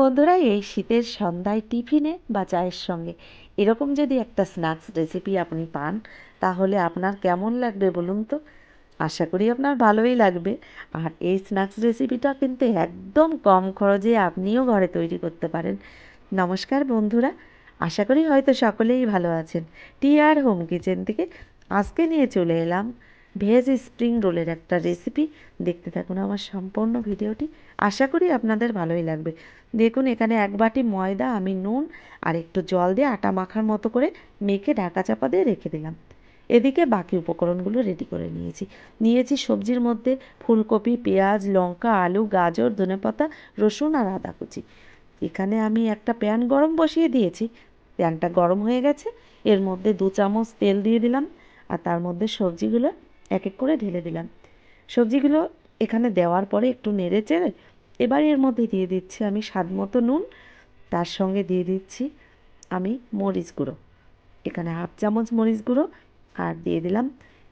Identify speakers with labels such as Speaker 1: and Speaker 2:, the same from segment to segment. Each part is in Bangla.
Speaker 1: বন্ধুরা, এই শীতের সন্ধ্যায় টিফিনে বা চায়ের সঙ্গে এরকম যদি একটা স্ন্যাক্স রেসিপি আপনি পান, তাহলে আপনার কেমন লাগবে বলুন তো? আশা করি আপনার ভালোই লাগবে। আর এই স্ন্যাক্স রেসিপিটা কিন্তু একদম কম খরচে আপনিও ঘরে তৈরি করতে পারেন। নমস্কার বন্ধুরা, আশা করি হয়তো সকলেই ভালো আছেন। টি আর হোম কিচেন থেকে আজকে নিয়ে চলে এলাম ভেজ স্প্রিং রোলের একটা রেসিপি দেখতে থাকুন আমার সম্পূর্ণ ভিডিওটি। আশা করি আপনাদের ভালোই লাগবে। দেখুন, এখানে এক বাটি ময়দা, আমি নুন আর একটু জল দিয়ে আটা মাখার মতো করে মেখে ঢাকা চাপা দিয়ে রেখে দিলাম। এদিকে বাকি উপকরণগুলো রেডি করে নিয়েছি। নিয়েছি সবজির মধ্যে ফুলকপি, পেঁয়াজ, লঙ্কা, আলু, গাজর ধনেপাতা রসুন আর আদা কুচি। এখানে আমি একটা প্যান গরম বসিয়ে দিয়েছি। প্যানটা গরম হয়ে গেছে। এর মধ্যে দু চামচ তেল দিয়ে দিলাম। আর তার মধ্যে সবজিগুলো এক এক করে ঢেলে দিলাম। সবজিগুলো এখানে দেওয়ার পরে একটু নেড়ে চেড়ে এবার এর মধ্যে দিয়ে দিচ্ছি আমি স্বাদ মতো নুন, তার সঙ্গে দিয়ে দিচ্ছি আমি মরিচ গুঁড়ো। এখানে হাফ চামচ মরিচ গুঁড়ো আর দিয়ে দিলাম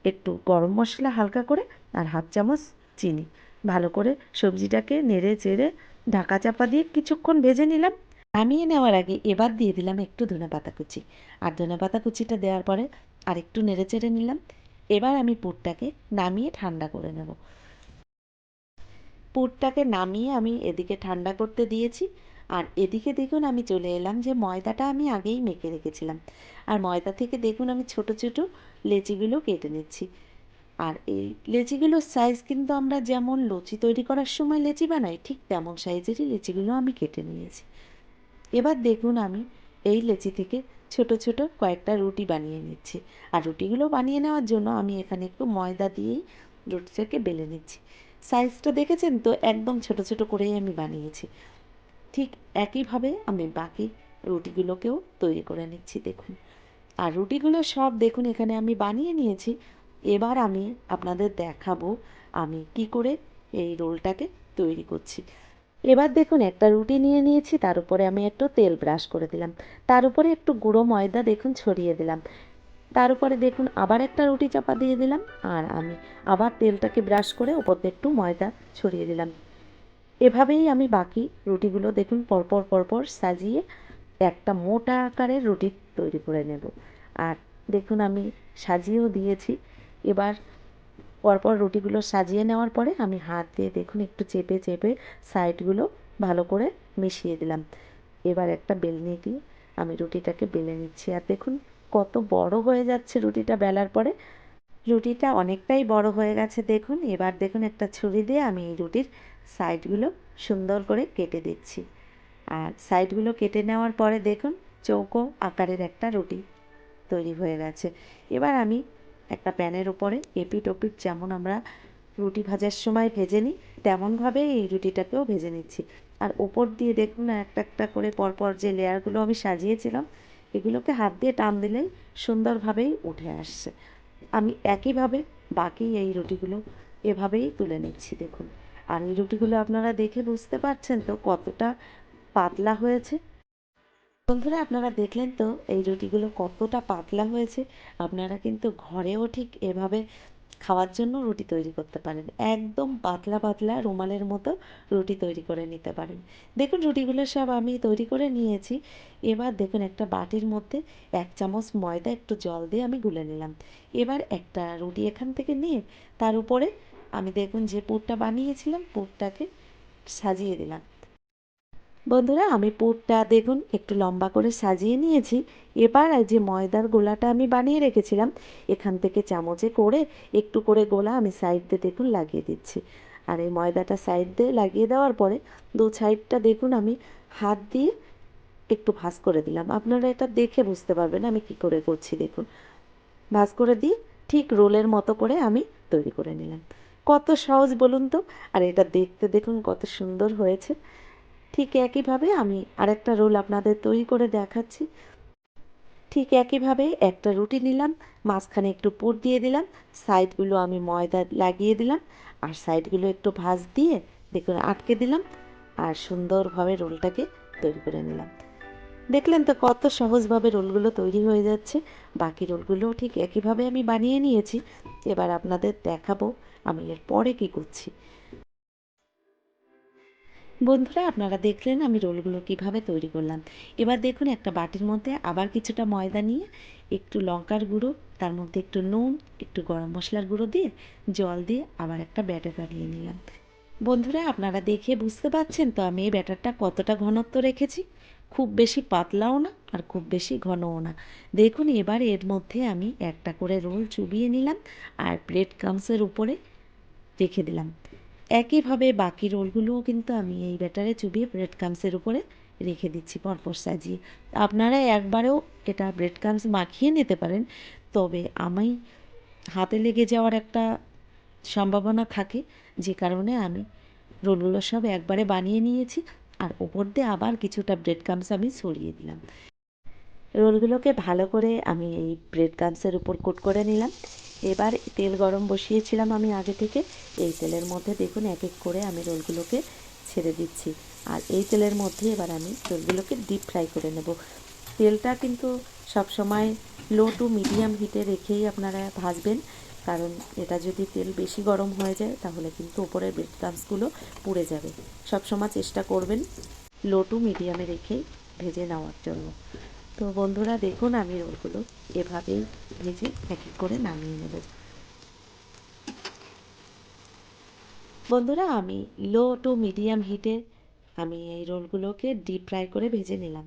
Speaker 1: একটু গরম মশলা হালকা করে আর হাফ চামচ চিনি। ভালো করে সবজিটাকে নেড়ে চেড়ে ঢাকা চাপা দিয়ে কিছুক্ষণ ভেজে নিলাম। নামিয়ে নেওয়ার আগে এবার দিয়ে দিলাম একটু ধনে পাতা কুচি। আর ধনে পাতা কুচিটা দেওয়ার পরে আর একটু নেড়ে চেড়ে নিলাম। এবার আমি পুরটাকে নামিয়ে ঠান্ডা করে নেব। পুরটাকে নামিয়ে আমি এদিকে ঠান্ডা করতে দিয়েছি। আর এদিকে দেখুন আমি চলে এলাম যে ময়দাটা আমি আগেই মেখে রেখেছিলাম। আর ময়দা থেকে দেখুন আমি ছোট ছোট লেচিগুলো কেটে নিচ্ছি। আর এই লেচিগুলোর সাইজ কিন্তু আমরা যেমন লুচি তৈরি করার সময় লেচি বানাই, ঠিক তেমন সাইজেরই লেচিগুলো আমি কেটে নিয়েছি। এবার দেখুন আমি এই লেচি থেকে ছোট ছোট কয়েকটা রুটি বানিয়ে নিচ্ছি। আর রুটিগুলো বানিয়ে নেওয়ার জন্য আমি এখানে একটু ময়দা দিয়েই রুটিটাকে বেলে নিচ্ছি। সাইজটা দেখেছেন তো? একদম ছোট ছোট করেই আমি বানিয়েছি। ঠিক একইভাবে আমি বাকি রুটিগুলোকেও তৈরি করে নিচ্ছি, দেখুন। আর রুটিগুলো সব দেখুন, এখানে আমি বানিয়ে নিয়েছি। এবার আমি আপনাদের দেখাবো আমি কি করে এই রোলটাকে তৈরি করছি। এবার দেখুন, একটা রুটি নিয়ে নিয়েছি, তার উপরে আমি একটু তেল ব্রাশ করে দিলাম। তার উপরে একটু গুঁড়ো ময়দা দেখুন ছড়িয়ে দিলাম। তার উপরে দেখুন, আবার একটা রুটি চাপা দিয়ে দিলাম, আর আমি আবার তেলটাকে ব্রাশ করে ওপর দিয়ে একটু ময়দা ছড়িয়ে দিলাম। এভাবেই আমি বাকি রুটিগুলো দেখুন, পরপর পরপর সাজিয়ে একটা মোটা আকারের রুটি তৈরি করে নেব। আর দেখুন, আমি সাজিয়েও দিয়েছি। এবার পরপর রুটিগুলো সাজিয়ে নেওয়ার পরে আমি হাত দিয়ে দেখুন একটু চেপে চেপে সাইডগুলো ভালো করে মিশিয়ে দিলাম। এবার একটা বেলনি দিয়ে আমি রুটিটাকে বেলে নিচ্ছি। আর দেখুন কত বড় হয়ে যাচ্ছে রুটিটা বেলার পরে। রুটিটা অনেকটাই বড় হয়ে গেছে দেখুন। এবার দেখুন একটা ছুরি দিয়ে আমি এই রুটির সাইডগুলো সুন্দর করে কেটে দিচ্ছি। আর সাইডগুলো কেটে নেওয়ার পরে দেখুন চৌকো আকারের একটা রুটি তৈরি হয়ে গেছে। এবার আমি একটা প্যানের ওপরে এপিট ওপিট যেমন আমরা রুটি ভাজার সময় ভেজে নিই, তেমনভাবে এই রুটিটাকেও ভেজে নিচ্ছি। আর ওপর দিয়ে দেখুন না, একটা একটা করে পরপর যে লেয়ারগুলো আমি সাজিয়েছিলাম, এগুলোকে হাত দিয়ে টান দিলেই সুন্দরভাবেই উঠে আসছে। আমি একইভাবে বাকি এই রুটিগুলো এভাবেই তুলে নিচ্ছি, দেখুন। আর এই রুটিগুলো আপনারা দেখে বুঝতে পারছেন তো কতটা পাতলা হয়েছে। বন্ধুরা, আপনারা দেখলেন তো, এই রুটিগুলো কতটা পাতলা হয়েছে। আপনারা কিন্তু ঘরেও ঠিক এভাবে খাওয়ার জন্য রুটি তৈরি করতে পারেন। একদম পাতলা পাতলা রুমালের মতো রুটি তৈরি করে নিতে পারেন। দেখুন, রুটিগুলো সব আমি তৈরি করে নিয়েছি। এবার দেখুন, একটা বাটির মধ্যে এক চামচ ময়দা, একটু জল দিয়ে আমি গুলে নিলাম। এবার একটা রুটি এখান থেকে নিয়ে তার উপরে আমি দেখুন যে পুরটা বানিয়েছিলাম, পুরটাকে সাজিয়ে দিলাম। বন্ধুরা, আমি পুরটা দেখুন, একটু লম্বা করে সাজিয়ে নিয়েছি। এবার যে ময়দার গোলাটা আমি বানিয়ে রেখেছিলাম, এখান থেকে চামচে করে একটু করে গোলা আমি সাইড দিয়ে দেখুন লাগিয়ে দিচ্ছি। আর এই ময়দাটা সাইড দিয়ে লাগিয়ে দেওয়ার পরে দু সাইডটা দেখুন আমি হাত দিয়ে একটু ভাঁজ করে দিলাম। আপনারা এটা দেখে বুঝতে পারবেন আমি কি করে করছি, দেখুন। ভাঁজ করে দিয়ে ঠিক রোলের মতো করে আমি তৈরি করে নিলাম। কত সহজ বলুন তো? আর এটা দেখতে দেখুন কত সুন্দর হয়েছে। ঠিক একইভাবে আমি আরেকটা রোল আপনাদের তৈরি করে দেখাচ্ছি। ঠিক একইভাবে একটা রুটি নিলাম, মাঝখানে একটু পুর দিয়ে দিলাম, সাইডগুলো আমি ময়দা লাগিয়ে দিলাম, আর সাইডগুলো একটু ভাজ দিয়ে দেখুন আটকে দিলাম, আর সুন্দরভাবে রোলটাকে তৈরি করে নিলাম। দেখলেন তো কত সহজভাবে রোলগুলো তৈরি হয়ে যাচ্ছে, বাকি রোলগুলোও ঠিক একইভাবে আমি বানিয়ে নিয়েছি। এবার আপনাদের দেখাবো আমি এর পরে কী করছি। বন্ধুরা, আপনারা দেখলেন আমি রোলগুলো কীভাবে তৈরি করলাম। এবার দেখুন একটা বাটির মধ্যে আবার কিছুটা ময়দা নিয়ে একটু লঙ্কার গুঁড়ো, তার মধ্যে একটু নুন, একটু গরম মশলার গুঁড়ো দিয়ে জল দিয়ে আবার একটা ব্যাটার বানিয়ে নিলাম। বন্ধুরা, আপনারা দেখে বুঝতে পারছেন তো আমি এই ব্যাটারটা কতটা ঘনত্ব রেখেছি? খুব বেশি পাতলাও না আর খুব বেশি ঘনও না। দেখুন, এবার এর মধ্যে আমি একটা করে রোল চুবিয়ে নিলাম আর ব্রেড ক্রামসের উপরে রেখে দিলাম। একইভাবে বাকি রোলগুলোও কিন্তু আমি এই ব্যাটারে চুবিয়ে ব্রেড ক্রামসের উপরে রেখে দিচ্ছি পরপর সাজিয়ে। আপনারা একবারেও এটা ব্রেড ক্রামস মাখিয়ে নিতে পারেন, তবে আমি হাতে লেগে যাওয়ার একটা সম্ভাবনা থাকে, যে কারণে আমি রোলগুলো সব একবারে বানিয়ে নিয়েছি, আর ওপর দিয়ে আবার কিছুটা ব্রেড ক্রামস আমি ছড়িয়ে দিলাম। রোলগুলোকে ভালো করে আমি এই ব্রেড ক্রামসের উপর কোট করে নিলাম। এবার তেল গরম বসিয়েছিলাম আমি আগে থেকে। এই তেলের মধ্যে দেখুন এক এক করে আমি রোলগুলোকে ছেড়ে দিচ্ছি। আর এই তেলের মধ্যে এবার আমি রোলগুলোকে ডিপ ফ্রাই করে নেব। তেলটা কিন্তু সবসময় লো টু মিডিয়াম হিটে রেখেই আপনারা ভাজবেন। কারণ এটা যদি তেল বেশি গরম হয়ে যায়, তাহলে কিন্তু উপরের ব্রেড ক্রামসগুলো পুড়ে যাবে। সবসময় চেষ্টা করবেন লো টু মিডিয়ামে রেখেই ভেজে নেওয়ার জন্য। তো বন্ধুরা দেখুন আমি রোলগুলো এভাবেই ভেজে এক এক করে নামিয়ে নেব। বন্ধুরা আমি লো টু মিডিয়াম হিটে আমি এই রোলগুলোকে ডিপ ফ্রাই করে ভেজে নিলাম।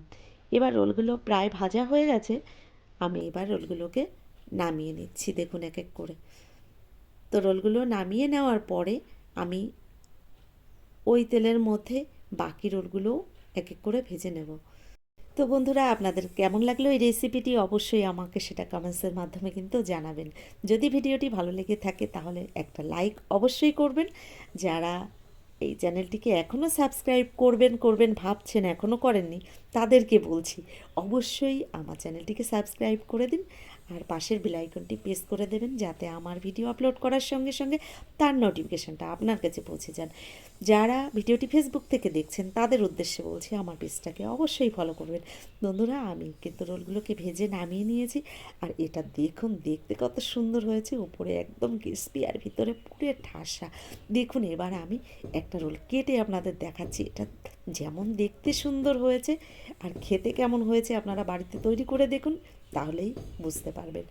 Speaker 1: এবার রোলগুলো প্রায় ভাজা হয়ে গেছে, আমি এবার রোলগুলোকে নামিয়ে নিচ্ছি দেখুন এক এক করে। তো রোলগুলো নামিয়ে নেওয়ার পরে আমি ওই তেলের মধ্যে বাকি রোলগুলোও এক এক করে ভেজে নেব। তো বন্ধুরা, আপনাদের কেমন লাগল এই রেসিপিটি অবশ্যই আমাকে সেটা কমেন্টসের মাধ্যমে কিন্তু জানাবেন। যদি ভিডিওটি ভালো লেগে থাকে তাহলে একটা লাইক অবশ্যই করবেন। যারা এই চ্যানেলটিকে এখনও সাবস্ক্রাইব করবেন করবেন, ভাবছেন এখনও করেননি, তাদেরকে বলছি, অবশ্যই আমার চ্যানেলটিকে সাবস্ক্রাইব করে দিন। আর পাশের বেলাইকনটি প্রেস করে দেবেন যাতে আমার ভিডিও আপলোড করার সঙ্গে সঙ্গে তার নোটিফিকেশানটা আপনার কাছে পৌঁছে যান। যারা ভিডিওটি ফেসবুক থেকে দেখছেন, তাদের উদ্দেশ্যে বলছি আমার পেজটাকে অবশ্যই ফলো করবেন। বন্ধুরা, আমি কিন্তু রোলগুলোকে ভেজে নামিয়ে নিয়েছি আর এটা দেখুন, দেখতে কত সুন্দর হয়েছে। উপরে একদম ক্রিস্পি আর ভিতরে পুরে ঠাসা। দেখুন, এবার আমি একটা রোল কেটে আপনাদের দেখাচ্ছি। এটা যেমন দেখতে সুন্দর হয়েছে আর খেতে কেমন হয়েছে আপনারা বাড়িতে তৈরি করে দেখুন, তাহলেই বুঝতে পারবেন।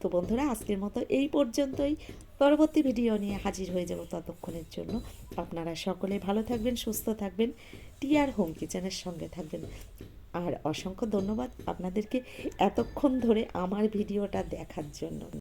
Speaker 1: তো বন্ধুরা, আজকের মতো এই পর্যন্তই। পরবর্তী ভিডিও নিয়ে হাজির হয়ে যাব ততক্ষণের জন্য। আপনারা সকলে ভালো থাকবেন, সুস্থ থাকবেন। টিআর হোম কিচেনের সঙ্গে থাকবেন। আর অসংখ্য ধন্যবাদ আপনাদেরকে এতক্ষণ ধরে আমার ভিডিওটা দেখার জন্য।